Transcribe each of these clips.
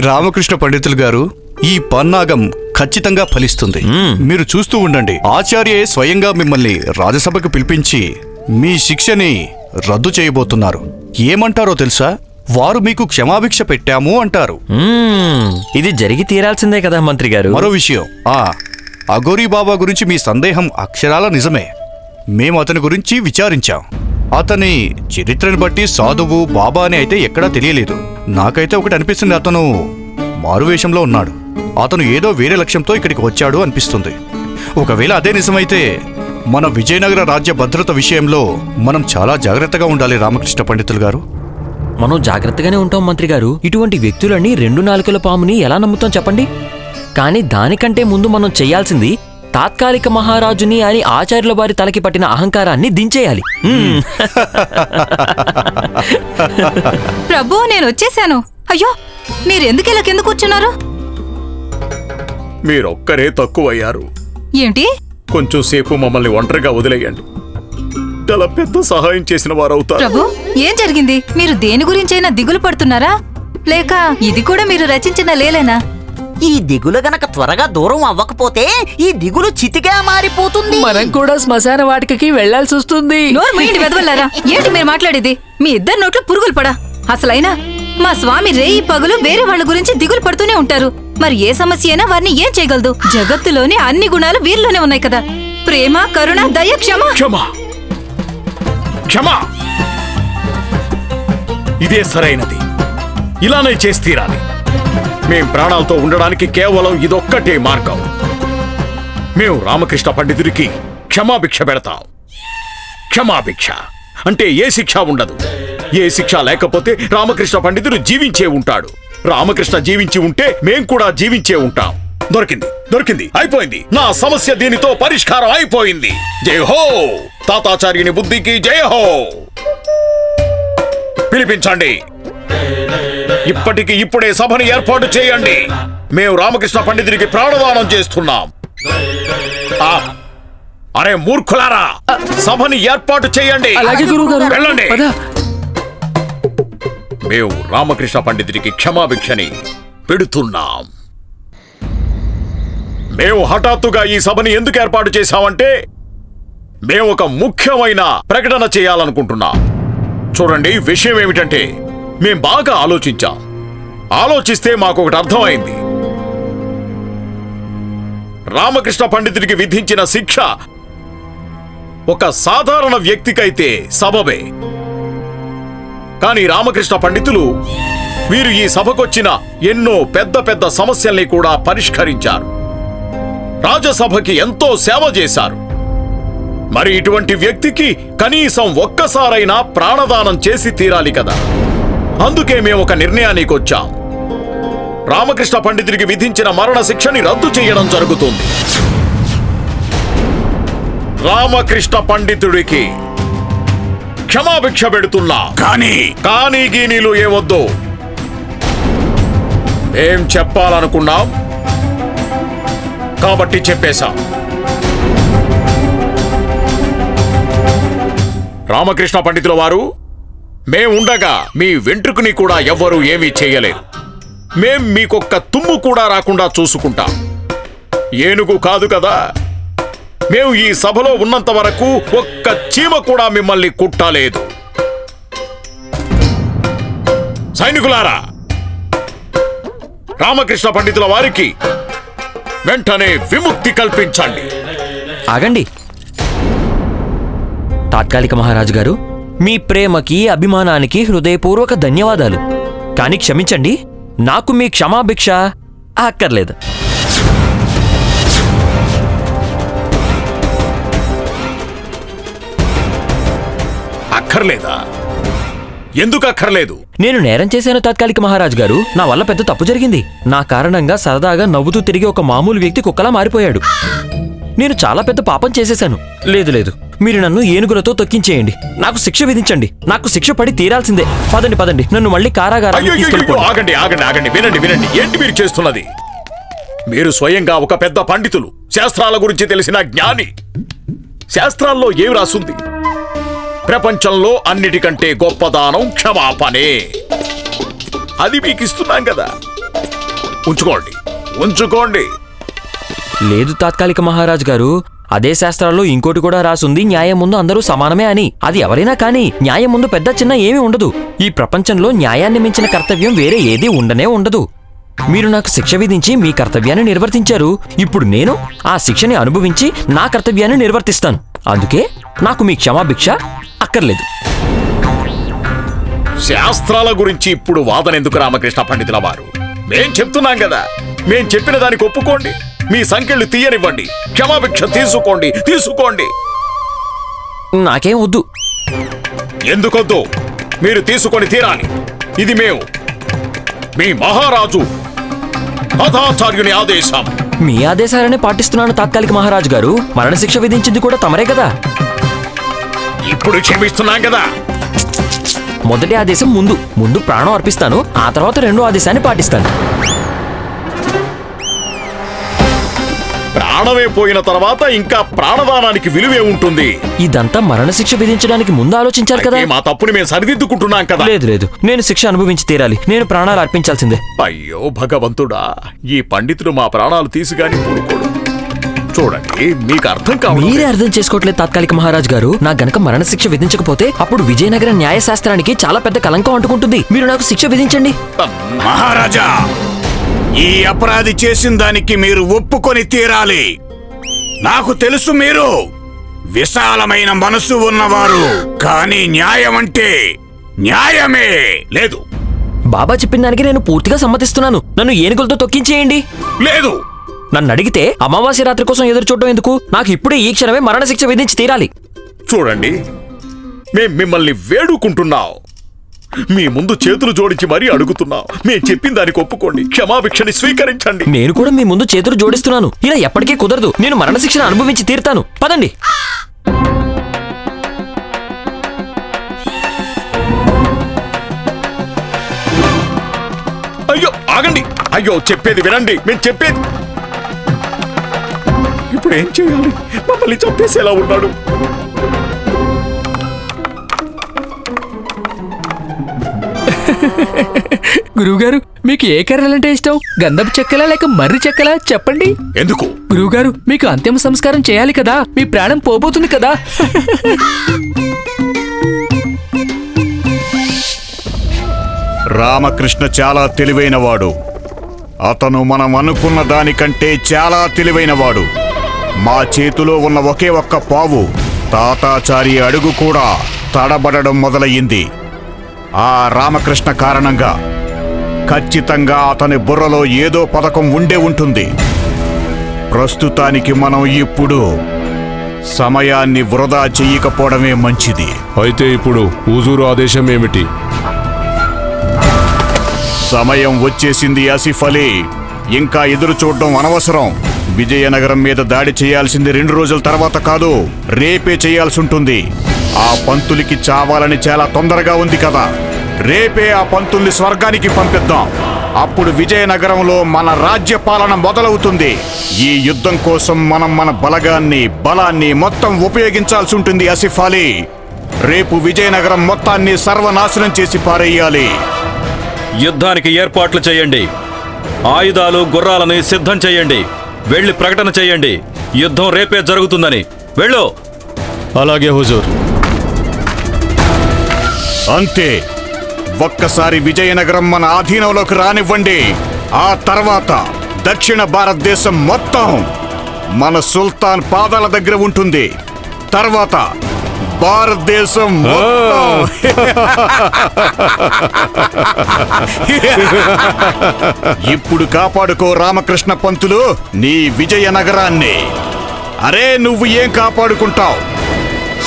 రామకృష్ణ పండితులు గారు ఈ పన్నాగం ఖచ్చితంగా ఫలిస్తుంది. మీరు చూస్తూ ఉండండి. ఆచార్యే స్వయంగా మిమ్మల్ని రాజసభకు పిలిపించి మీ శిక్షని రద్దు చేయబోతున్నారు. ఏమంటారో తెలుసా? వారు మీకు క్షమాభిక్ష పెట్టాము అంటారు. ఇది జరిగి తీరాల్సిందే కదా మంత్రి గారు. మరో విషయం. ఆ అఘోరీ బాబా గురించి మీ సందేహం అక్షరాల నిజమే. మేము అతని గురించి విచారించాం. అతని చరిత్రను బట్టి సాధువు బాబా అని అయితే ఎక్కడా తెలియలేదు. నాకైతే ఒకటి అనిపిస్తుంది అతను మారువేషంలో ఉన్నాడు. అతను ఏదో వేరే లక్ష్యంతో ఇక్కడికి వచ్చాడు అనిపిస్తుంది. ఒకవేళ అదే నిజమైతే మన విజయనగర రాజ్య భద్రత విషయంలో మనం చాలా జాగ్రత్తగా ఉండాలి రామకృష్ణ పండితులు గారు. మనం జాగ్రత్తగానే ఉంటాం మంత్రి గారు. ఇటువంటి వ్యక్తులని రెండు నాలుకల పాముని ఎలా నమ్ముతాం చెప్పండి? కానీ దానికంటే ముందు మనం చెయ్యాల్సింది తాత్కాలిక మహారాజుని అని ఆచార్యుల వారి తలకి పట్టిన అహంకారాన్ని దించేయాలి. ప్రభు నేను వచ్చేసాను. అయ్యో మీరెందుకు ఇలా కింద కూర్చున్నారు? మీరొక్కరే తక్కువయ్యారు. ఏంటి? కొంచెం సేపు మమ్మల్ని ఒంటరిగా వదిలేయండి. చాలా పెద్ద సహాయం చేసిన వారవుతారు. ప్రభు ఏం జరిగింది? మీరు దేని గురించైనా దిగులు పడుతున్నారా? లేక ఇది కూడా మీరు రచించిన లేలేనా? ఈ దిగులు గనక త్వరగా దూరం అవ్వకపోతే ఈ దిగులు చితిగా మారిపోతుంది. మనం కూడా శ్మశాన వాటికకి వెళ్ళాల్సి వస్తుంది. వెదవల్లారా. ఏంటి మీరు మాట్లాడేది? మీ ఇద్దరు నోట్లో పురుగులు పడా. అసలైనా మా స్వామి రేయి పగులు వేరే వాళ్ళ గురించి దిగులు పడుతూనే ఉంటారు. మరి ఏ సమస్య అయినా వారిని ఏం చేయగలదు? జగత్తులోని అన్ని గుణాలు వీరిలోనే ఉన్నాయి కదా. ప్రేమ కరుణ దయ క్షమ. క్షమా. క్షమా. ఇదే సరైనది. ఇలానే చేసి తీరాలి. మేం ప్రాణాలతో ఉండడానికి కేవలం ఇదొక్కటే మార్గం. మేము రామకృష్ణ పండితుడికి క్షమాభిక్ష పెడతాం. క్షమాభిక్ష. అంటే ఏ శిక్ష ఉండదు. ఏ శిక్ష లేకపోతే రామకృష్ణ పండితుడు జీవించే ఉంటాడు. రామకృష్ణ జీవించి ఉంటే మేం కూడా జీవించే ఉంటాం. దొరికింది దొరికింది అయిపోయింది. నా సమస్య దీనితో పరిష్కారం అయిపోయింది. జయహో తాతాచార్యుని బుద్ధికి జయహో పిలిపించండి. ఇప్పటికి ఇప్పుడే సభని ఏర్పాటు చేయండి. మేము రామకృష్ణ పండితుడికి ప్రాణదానం చేస్తున్నాం. అరే మూర్ఖులారా సభని ఏర్పాటు చేయండి. వెళ్ళండి. మేము రామకృష్ణ పండితుడికి క్షమాభిక్షని పెడుతున్నాం. మేము హఠాత్తుగా ఈ సభని ఎందుకు ఏర్పాటు చేశామంటే మేము ఒక ముఖ్యమైన ప్రకటన చేయాలనుకుంటున్నాం. చూడండి విషయం ఏమిటంటే మేం బాగా ఆలోచించాం. ఆలోచిస్తే మాకు ఒకటి అర్థమైంది. రామకృష్ణ పండితుడికి విధించిన శిక్ష ఒక సాధారణ వ్యక్తికైతే సబబే. కానీ రామకృష్ణ పండితులు వీరు ఈ సభకొచ్చిన ఎన్నో పెద్ద పెద్ద సమస్యల్ని కూడా పరిష్కరించారు. రాజసభకి ఎంతో సేవ చేశారు. మరి ఇటువంటి వ్యక్తికి కనీసం ఒక్కసారైనా ప్రాణదానం చేసి తీరాలి కదా. అందుకే మేము ఒక నిర్ణయానికి వచ్చాం. రామకృష్ణ పండితుడికి విధించిన మరణ శిక్షని రద్దు చేయడం జరుగుతుంది. రామకృష్ణ పండితుడికి క్షమాభిక్ష పెడుతున్నా. కానీ కానీ గీనీలు ఏవద్దు ఏం చెప్పాలనుకున్నాం? కాబట్టి చెప్పేశాం. రామకృష్ణ పండితుల వారు మేముండగా మీ వెంట్రుకుని కూడా ఎవ్వరూ ఏమీ చేయలేరు. మేం మీకొక్క తుమ్ము కూడా రాకుండా చూసుకుంటాం. ఏనుగు కాదు కదా? మేము ఈ సభలో ఉన్నంత వరకు ఒక్క చీమ కూడా మిమ్మల్ని కుట్టలేదు. సైనికులారా రామకృష్ణ పండితుల వారికి వెంటనే విముక్తి కల్పించండి. ఆగండి. తాత్కాలిక మహారాజు గారు మీ ప్రేమకి అభిమానానికి హృదయపూర్వక ధన్యవాదాలు. కానీ క్షమించండి నాకు మీ క్షమాభిక్ష అక్కర్లేదు. అక్కర్లేదా? ఎందుకు అక్కర్లేదు? నేను నేరం చేశాను తాత్కాలిక మహారాజు గారు. నా వల్ల పెద్ద తప్పు జరిగింది. నా కారణంగా సరదాగా నవ్వుతూ తిరిగి ఒక మామూలు వ్యక్తి కుక్కలా మారిపోయాడు. నేను చాలా పెద్ద పాపం చేసేశాను. లేదు లేదు. మీరు నన్ను ఏనుగులతో తొక్కించేయండి. నాకు శిక్ష విధించండి. నాకు శిక్ష పడి తీరాల్సిందే. పదండి పదండి. నన్ను మళ్ళీ తీసుకెళ్ళిపోండి. ఆగండి ఆగండి ఆగండి. వినండి వినండి. ఏంటి మీరు చేస్తున్నది? మీరు స్వయంగా ఒక పెద్ద పండితులు. శాస్త్రాల గురించి తెలిసిన జ్ఞాని. శాస్త్రాల్లో ఏమి రాసుంది? ప్రపంచంలో అన్నిటికంటే గొప్ప దానం క్షమాపణే. అది మీకు ఇస్తున్నాం కదా. ఉంచుకోండి. ఉంచుకోండి. లేదు తాత్కాలిక మహారాజ్ గారు. అదే శాస్త్రాల్లో ఇంకోటి కూడా రాసుంది న్యాయం ముందు అందరూ సమానమే అని. అది ఎవరైనా కానీ న్యాయం ముందు పెద్ద చిన్న ఏమీ ఉండదు. ఈ ప్రపంచంలో న్యాయాన్ని మించిన కర్తవ్యం వేరే ఏదీ ఉండనే ఉండదు. మీరు నాకు శిక్ష విధించి మీ కర్తవ్యాన్ని నిర్వర్తించారు. ఇప్పుడు నేను ఆ శిక్షని అనుభవించి నా కర్తవ్యాన్ని నిర్వర్తిస్తాను. అందుకే నాకు మీ క్షమాభిక్ష అక్కర్లేదు. శాస్త్రాల గురించి ఇప్పుడు వాదన ఎందుకు రామకృష్ణ పండితుల వారు? మేం చెప్తున్నాం కదా. మేం చెప్పిన దానికి ఒప్పుకోండి. మీ సంఖ్యలు తీయనివ్వండి. క్షమాభిక్ష తీసుకోండి తీసుకోండి. నాకేం వద్దు. ఎందుకొద్దు? మీరు తీసుకొని తీరాలి. ఇది మేము. మీ మహారాజు. అధాచార్యుని ఆదేశం. మీ ఆదేశాలనే పాటిస్తున్నాను తాత్కాలిక మహారాజు గారు. మరణశిక్ష విధించింది కూడా తమరే కదా? ఇప్పుడు క్షమిస్తున్నాం కదా. మొదటి ఆదేశం ముందు. ముందు ప్రాణం అర్పిస్తాను. ఆ తర్వాత రెండో ఆదేశాన్ని పాటిస్తాను. ప్రాణమే పోయిన తర్వాత ఇంకా ప్రాణదానానికి విలువే ఉంటుంది. ఇదంతా మరణశిక్ష విధించడానికి ముందు ఆలోచించాలి కదా? అయితే మా తప్పుని మేము సరిదిద్దుకుంటున్నాం కదా? లేదు లేదు. నేను శిక్ష అనుభవించి తీరాలి. నేను ప్రాణాలు అర్పించాల్సిందే. అయ్యో భగవంతుడా. ఈ పండితుడు మా ప్రాణాలు తీసుగాని పూనుకోడు చూడండి మీకు అర్థం కావాలి మీరే అర్థం చేసుకోవట్లేదు తాత్కాలిక మహారాజ్ గారు. నా గనక మరణశిక్ష విధించకపోతే అప్పుడు విజయనగర న్యాయశాస్త్రానికి చాలా పెద్ద కలంకం అంటుకుంటుంది. మీరు నాకు శిక్ష విధించండి. మహారాజా! ఈ అపరాధి చేసిన దానికి మీరు ఒప్పుకొని తీరాలి. నాకు తెలుసు మీరు. విశాలమైన మనసు ఉన్నవారు. కానీ న్యాయం అంటే న్యాయమే లేదు. బాబా చెప్పిన దానికి నేను పూర్తిగా సమ్మతిస్తున్నాను. నన్ను ఏనుగులతో తొక్కించేయండి. లేదు. నన్ను అడిగితే అమావాస్య రాత్రి కోసం ఎదురు చూడటం ఎందుకు? నాకు ఇప్పుడే ఈ క్షణమే మరణశిక్ష విధించి తీరాలి. చూడండి. మేం మిమ్మల్ని వేడుకుంటున్నాం. మీ ముందు చేతులు జోడించి మరీ అడుగుతున్నాం. మేం చెప్పిన దానికి ఒప్పుకోండి. క్షమాభిక్షని స్వీకరించండి. నేను కూడా మీ ముందు చేతులు జోడిస్తున్నాను. ఇలా ఎప్పటికీ కుదరదు. నేను మరణశిక్షను అనుభవించి తీరుతాను. పదండి. అయ్యో ఆగండి. అయ్యో చెప్పేది వినండి. మేము చెప్పేది ఇప్పుడు ఏం చేయాలి? మమ్మల్ని చంపేసేలా ఉన్నాడు. గురువుగారు మీకు ఏ కర్రలంటే ఇష్టం? గంధపు చెక్కలా లేక మర్రి చెక్కలా? చెప్పండి. ఎందుకు? గురువుగారు మీకు అంతిమ సంస్కారం చేయాలి కదా? మీ ప్రాణం పోబోతుంది కదా? రామకృష్ణ చాలా తెలివైనవాడు. అతను మనం అనుకున్న దానికంటే చాలా తెలివైనవాడు. మా చేతిలో ఉన్న ఒకే ఒక్క పావు. తాతాచారి అడుగు కూడా తడబడడం మొదలయ్యింది. ఆ రామకృష్ణ కారణంగా ఖచ్చితంగా అతని బుర్రలో ఏదో పథకం ఉండే ఉంటుంది. ప్రస్తుతానికి మనం ఇప్పుడు సమయాన్ని వృధా చెయ్యకపోవడమే మంచిది. అయితే ఇప్పుడు హుజూరు ఆదేశం ఏమిటి? సమయం వచ్చేసింది ఆసిఫ్ అలీ. ఇంకా ఎదురు చూడడం అనవసరం. విజయనగరం మీద దాడి చేయాల్సింది రెండు రోజుల తర్వాత కాదు రేపే చేయాల్సి ఉంటుంది. ఆ పంతులకి చావాలని చాలా తొందరగా ఉంది కదా. రేపే ఆ పంతుల్ని స్వర్గానికి పంపిద్దాం. అప్పుడు విజయనగరంలో మన రాజ్య పాలన మొదలవుతుంది. ఈ యుద్ధం కోసం మనం మన బలగాన్ని బలాన్ని మొత్తం ఉపయోగించాల్సి ఉంటుంది ఆసిఫ్ అలీ. రేపు విజయనగరం మొత్తాన్ని సర్వనాశనం చేసి పారేయాలి. యుద్ధానికి ఏర్పాట్లు చేయండి. ఆయుధాలు గుర్రాలని సిద్ధం చేయండి. వెళ్ళి ప్రకటన చేయండి. యుద్ధం రేపే జరుగుతుందని. వెళ్ళు! అలాగే హుజూర్. అంతే. ఒక్కసారి విజయనగరం మన ఆధీనంలోకి రానివ్వండి. ఆ తర్వాత దక్షిణ భారతదేశం మొత్తం మన సుల్తాన్ పాదాల దగ్గర ఉంటుంది. తర్వాత భారతదేశం మొత్తం. ఇప్పుడు కాపాడుకో రామకృష్ణ పంతులు నీ విజయనగరాన్ని. అరే నువ్వు ఏం కాపాడుకుంటావు?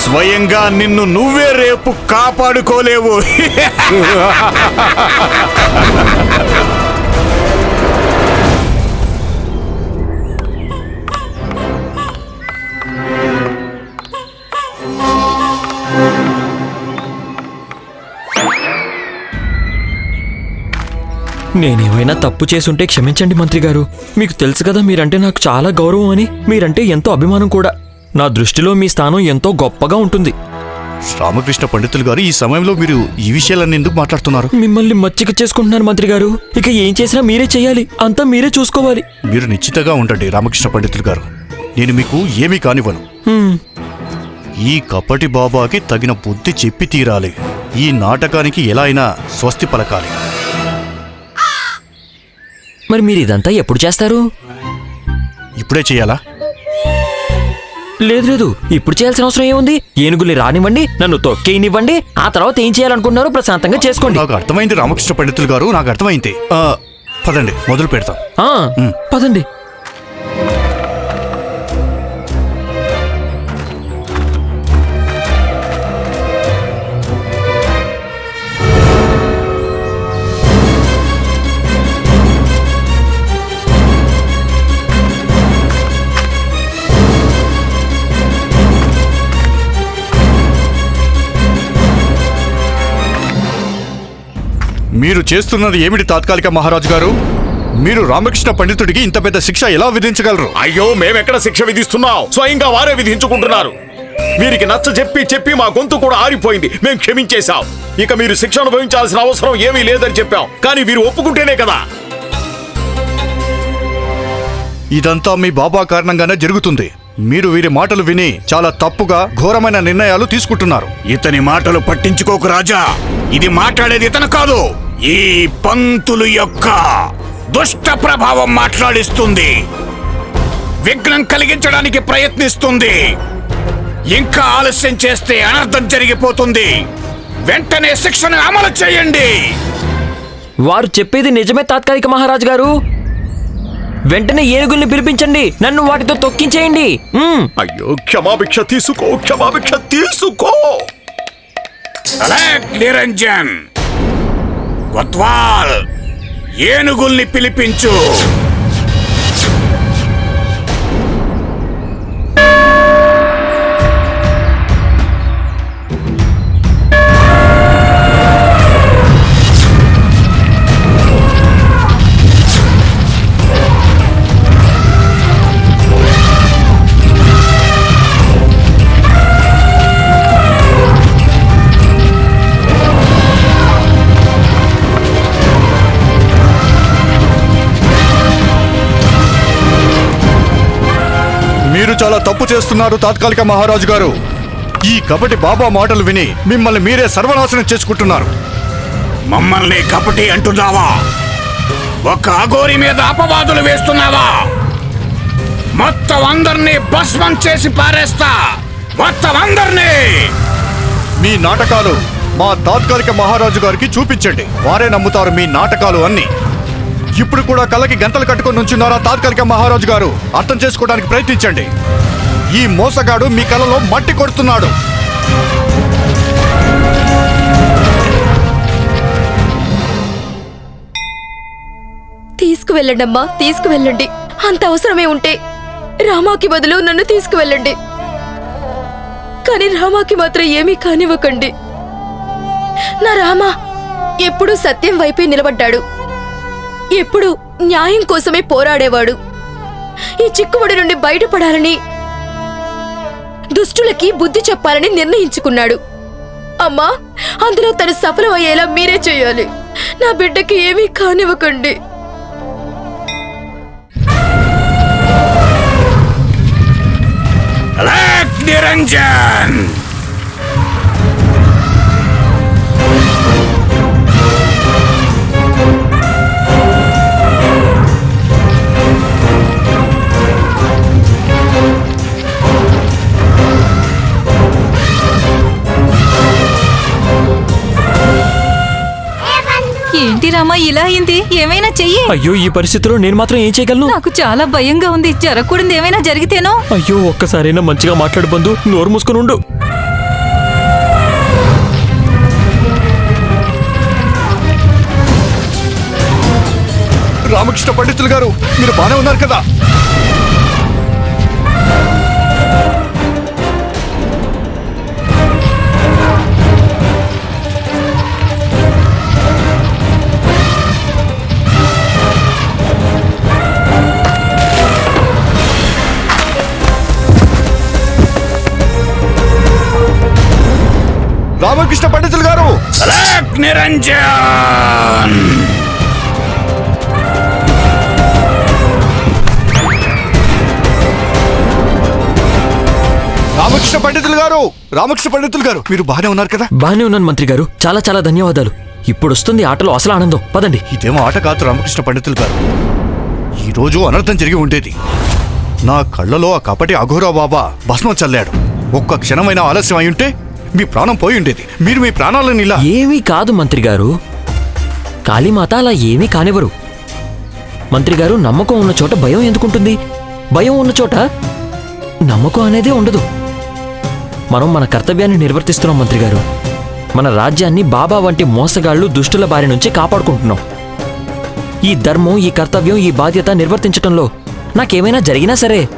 స్వయంగా నిన్ను నువ్వే రేపు కాపాడుకోలేవు. నేనేమైనా తప్పు చేసుంటే క్షమించండి మంత్రి గారు మీకు తెలుసు కదా మీరంటే నాకు చాలా గౌరవం అని మీరంటే ఎంతో అభిమానం కూడా. నా దృష్టిలో మీ స్థానం ఎంతో గొప్పగా ఉంటుంది. రామకృష్ణ పండితులు గారు ఈ సమయంలో మీరు ఈ విషయాలన్నీ ఎందుకు మాట్లాడుతున్నారు? మిమ్మల్ని మచ్చిక చేసుకుంటున్నాను మంత్రి గారు. ఇక ఏం చేసినా మీరే చేయాలి. అంతా మీరే చూసుకోవాలి. మీరు నిశ్చితగా ఉండండి రామకృష్ణ పండితులు గారు. నేను మీకు ఏమీ కానివ్వను. ఈ కపటి బాబాకి తగిన బుద్ధి చెప్పి తీరాలి. ఈ నాటకానికి ఎలా అయినా స్వస్తి పలకాలి. మరి మీరు ఇదంతా ఎప్పుడు చేస్తారు? ఇప్పుడే చేయాలా? లేదు లేదు. ఇప్పుడు చేయాల్సిన అవసరం ఏముంది? ఏనుగుల్ని రానివ్వండి నన్ను తొక్కేయనివ్వండి ఆ తర్వాత ఏం చేయాలనుకున్నారో ప్రశాంతంగా చేసుకోండి. నాకు అర్థమైంది రామకృష్ణ పండితులు గారు నాకు అర్థమైంది. పదండి మొదలు పెడతాం. పదండి. మీరు చేస్తున్నది ఏమిటి తాత్కాలిక మహారాజు గారు? మీరు రామకృష్ణ పండితుడికి ఇంత పెద్ద శిక్ష ఎలా విధించగలరు? అయ్యో మేమెక్కడ శిక్ష విధిస్తున్నాం? స్వయంగా వారే విధించుకుంటున్నారు. వీరికి నచ్చ చెప్పి చెప్పి మా గొంతు కూడా ఆరిపోయింది. మేము క్షమించేశాం. ఇక మీరు శిక్ష అనుభవించాల్సిన అవసరం ఏమీ లేదని చెప్పాం. కానీ వీరు ఒప్పుకుంటేనే కదా. ఇదంతా మీ బాబా కారణంగానే జరుగుతుంది. మీరు వీరి మాటలు విని చాలా తప్పుగా ఘోరమైన నిర్ణయాలు తీసుకుంటున్నారు. ఇతని మాటలు పట్టించుకోకు రాజా. ఇది మాట్లాడేది ఇతను కాదు. ఈ పంతులు యొక్క దుష్ట ప్రభావం మాట్లాడిస్తుంది. విఘ్నం కలిగించడానికి ప్రయత్నిస్తుంది. ఇంకా ఆలస్యం చేస్తే అనర్థం జరిగిపోతుంది. వెంటనే శిక్షను అమలు చేయండి. వారు చెప్పేది నిజమే తాత్కాలిక మహారాజు గారు. వెంటనే ఏనుగుల్ని పిలిపించండి. నన్ను వాటితో తొక్కించేయండి. మ్మ్. అయ్యో క్షమాభిక్ష తీసుకో క్షమాభిక్ష తీసుకో. నిరంజన్. కొత్వాల్ ఏనుగుల్ని పిలిపించు. చాలా తప్పు చేస్తున్నారు తాత్కాలిక మహారాజు గారు. ఈ కబడ్డీ బాబా మాటలు విని మిమ్మల్ని మీరే సర్వనాశనం చేసుకుంటున్నారు. మమ్మల్ని కపటి అంటున్నావా? ఒక అఘోరి మీద అపవాదులు వేస్తున్నావా? మొత్తం అందరినీ భస్మం చేసి పారేస్తా. మొత్తం అందరినీ! మీ నాటకాలు మా తాత్కాలిక మహారాజు గారికి చూపించండి. వారే నమ్ముతారు మీ నాటకాలు అన్ని. ఇప్పుడు కూడా కళ్ళకి గంటలు కట్టుకొని నుంచున్నారా తాత్కాలిక మహారాజు గారు? అర్థం చేసుకోవడానికి ప్రయత్నించండి. ఈ మోసగాడు మీ కళ్ళలో మట్టి కొడుతున్నాడు. తీసుకువెళ్ళండి అమ్మా తీసుకువెళ్ళండి. అంత అవసరమే ఉంటే రామాకి బదులు నన్ను తీసుకువెళ్ళండి. కానీ రామాకి మాత్రం ఏమీ కానివ్వకండి. నా రామా ఎప్పుడూ సత్యం వైపే నిలబడ్డాడు. ఎప్పుడు న్యాయం కోసమే పోరాడేవాడు. ఈ చిక్కుముడి నుండి బయటపడాలని దుష్టులకి బుద్ధి చెప్పాలని నిర్ణయించుకున్నాడు. అమ్మా అందులో తను సఫలమయ్యేలా మీరే చేయాలి. నా బిడ్డకి ఏమీ కానివ్వకండి. నిరంజన్! ఏంటి రామా ఇలా అయింది? ఏమైనా చెయ్యి? అయ్యో ఈ పరిస్థితిలో నేను మాత్రం ఏం చేయగలను? నాకు చాలా భయంగా ఉంది. జరగకూడదు ఏమైనా జరిగితేనో? అయ్యో ఒక్కసారైనా మంచిగా మాట్లాడు బంధు. నోరు మూసుకొని ఉండు. రామకృష్ణ పండితులు గారు మీరు బానే ఉన్నారు కదా? రామకృష్ణ పండితులు గారు. నిరంజన్. రామకృష్ణ పండితులు గారు రామకృష్ణ పండితులు గారు మీరు బాగానే ఉన్నారు కదా? బానే ఉన్నాను మంత్రి గారు. చాలా చాలా ధన్యవాదాలు. ఇప్పుడు వస్తుంది ఆటలో అసలు ఆనందం. పదండి. ఇదేమో ఆట కాదు రామకృష్ణ పండితులు గారు. ఈ రోజు అనర్థం జరిగి ఉండేది. నా కళ్ళలో ఆ కపటి అఘోరా బాబా భస్మం చల్లాడు. ఒక్క క్షణమైన ఆలస్యం అయి ఉంటే మీ ప్రాణం పోయి ఉండేది. మీరు మీ ప్రాణాలను ఇలా ఏమీ కాదు మంత్రి గారు. కాళీమాత అలా ఏమీ కానివ్వరు. మంత్రి గారు నమ్మకం ఉన్న చోట భయం ఎందుకుంటుంది? భయం ఉన్న చోట నమ్మకం అనేదే ఉండదు. మనం మన కర్తవ్యాన్ని నిర్వర్తిస్తున్నాం మంత్రి గారు. మన రాజ్యాన్ని బాబా వంటి మోసగాళ్ళు దుష్టుల బారి నుంచి కాపాడుకుంటున్నాం. ఈ ధర్మం ఈ కర్తవ్యం ఈ బాధ్యత నిర్వర్తించటంలో నాకేమైనా జరిగినా సరే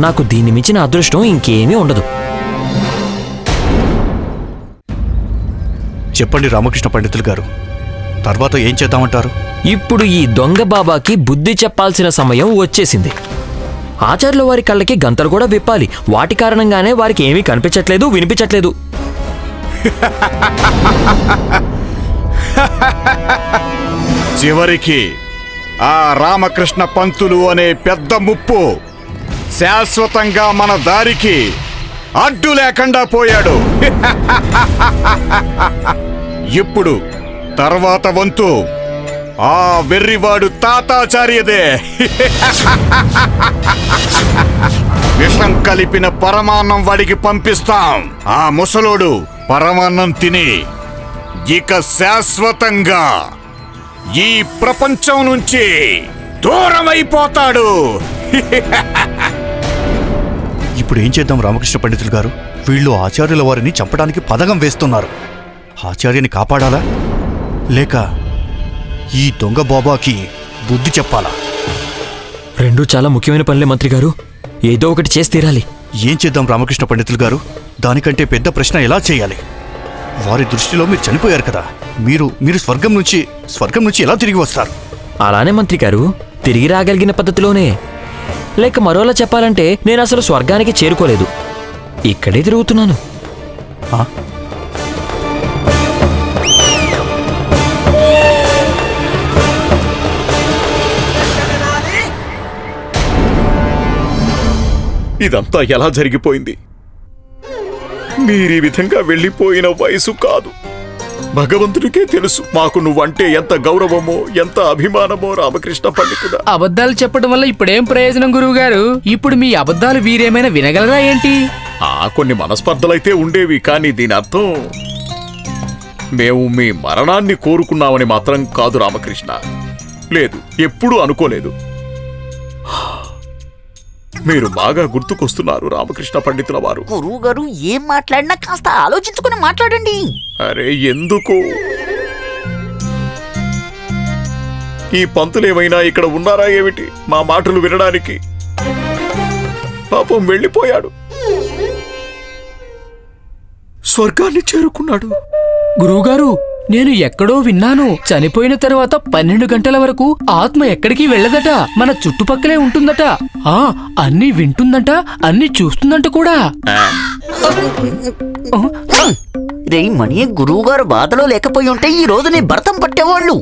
నాకు దీన్ని మించిన అదృష్టం ఇంకేమీ ఉండదు. చెప్పండి రామకృష్ణ పండితులు గారు. తర్వాత ఏం చేద్దామంటారు? ఇప్పుడు ఈ దొంగ బాబాకి బుద్ధి చెప్పాల్సిన సమయం వచ్చేసింది. ఆచార్యుల వారి కళ్ళకి గంతలు కూడా విప్పాలి. వాటి కారణంగానే వారికి ఏమీ కనిపించట్లేదు వినిపించట్లేదు. చివరికి ఆ రామకృష్ణ పంతులు అనే పెద్ద ముప్పు శాశ్వతంగా మన దారికి అడ్డు లేకుండా పోయాడు. ఇప్పుడు తర్వాత వంతు ఆ వెర్రివాడు తాతాచార్యదే. విషం కలిపిన పరమాన్నం వాడికి పంపిస్తాం. ఆ ముసలోడు పరమాన్నం తిని ఇక శాశ్వతంగా ఈ ప్రపంచం నుంచి దూరమైపోతాడు. ఇప్పుడు ఏం చేద్దాం రామకృష్ణ పండితులు గారు? వీళ్ళు ఆచార్యుల వారిని చంపడానికి పథకం వేస్తున్నారు. ఆచార్యని కాపాడాలా? లేక ఈ దొంగ బాబాకి బుద్ధి చెప్పాలా? రెండూ చాలా ముఖ్యమైన పనులే మంత్రి గారు. ఏదో ఒకటి చేసి తీరాలి. ఏం చేద్దాం రామకృష్ణ పండితులు గారు? దానికంటే పెద్ద ప్రశ్న ఎలా చేయాలి? వారి దృష్టిలో మీరు చనిపోయారు కదా. మీరు మీరు స్వర్గం నుంచి స్వర్గం నుంచి ఎలా తిరిగి వస్తారు? అలానే మంత్రి గారు తిరిగి రాగలిగిన పద్ధతిలోనే లేక మరోలా చెప్పాలంటే నేను అసలు స్వర్గానికి చేరుకోలేదు. ఇక్కడే తిరుగుతున్నాను. ఇదంతా ఎలా జరిగిపోయింది? మీరీ విధంగా వెళ్ళిపోయిన వయసు కాదు. భగవంతుడికే తెలుసు. మాకు నువ్వంటే ఎంత గౌరవమో ఎంత అభిమానమో రామకృష్ణ పండితుడా? అబద్ధాలు చెప్పడం వల్ల ఇప్పుడేం ప్రయోజనం గురువు గారు ఇప్పుడు మీ అబద్ధాలు వీరేమైనా వినగలరా ఏంటి? ఆ కొన్ని మనస్పర్ధలైతే ఉండేవి కానీ దీని అర్థం మేము మీ మరణాన్ని కోరుకున్నామని మాత్రం కాదు రామకృష్ణ. లేదు ఎప్పుడూ అనుకోలేదు. మీరు బాగా గుర్తుకొస్తున్నారు రామకృష్ణ పండితుల వారు. గురువు గారు ఏం మాట్లాడినా కాస్త ఆలోచించుకుని మాట్లాడండి. అరే ఎందుకు? ఈ పంతులేమైనా ఇక్కడ ఉన్నారా ఏమిటి? మా మాటలు వినడానికి. పాపం వెళ్ళిపోయాడు. స్వర్గాన్ని చేరుకున్నాడు. గురువుగారు నేను ఎక్కడో విన్నాను. చనిపోయిన తర్వాత పన్నెండు గంటల వరకు ఆత్మ ఎక్కడికి వెళ్ళదట? మన చుట్టుపక్కలే ఉంటుందట. ఆ అన్ని వింటుందంట అన్ని చూస్తుందంట కూడా. రే మణి గురువు గారు బాధలో లేకపోయి ఉంటే ఈ రోజు నీ భర్తం పట్టేవాళ్ళు.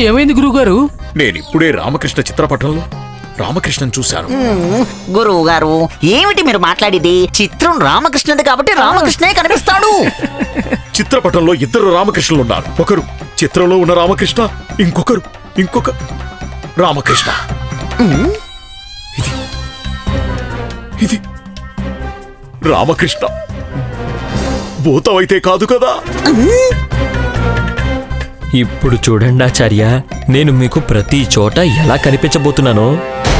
ఏమైంది గురువుగారు? నేనిప్పుడే రామకృష్ణ చిత్రపటంలో రామకృష్ణన్ చూశాను. గురువు గారు ఏమిటి మీరు మాట్లాడేది? చిత్రం రామకృష్ణది కాబట్టి రామకృష్ణే కనిపిస్తాడు. చిత్రపటంలో ఇద్దరు రామకృష్ణులు ఉన్నారు ఒకరు చిత్రంలో ఉన్న రామకృష్ణ ఇంకొకరు ఇంకొక రామకృష్ణ. ఇది ఇది రామకృష్ణ. భూతమైతే కాదు కదా? ఇప్పుడు చూడండి ఆచార్య నేను మీకు ప్రతి చోట ఎలా కనిపించబోతున్నానో.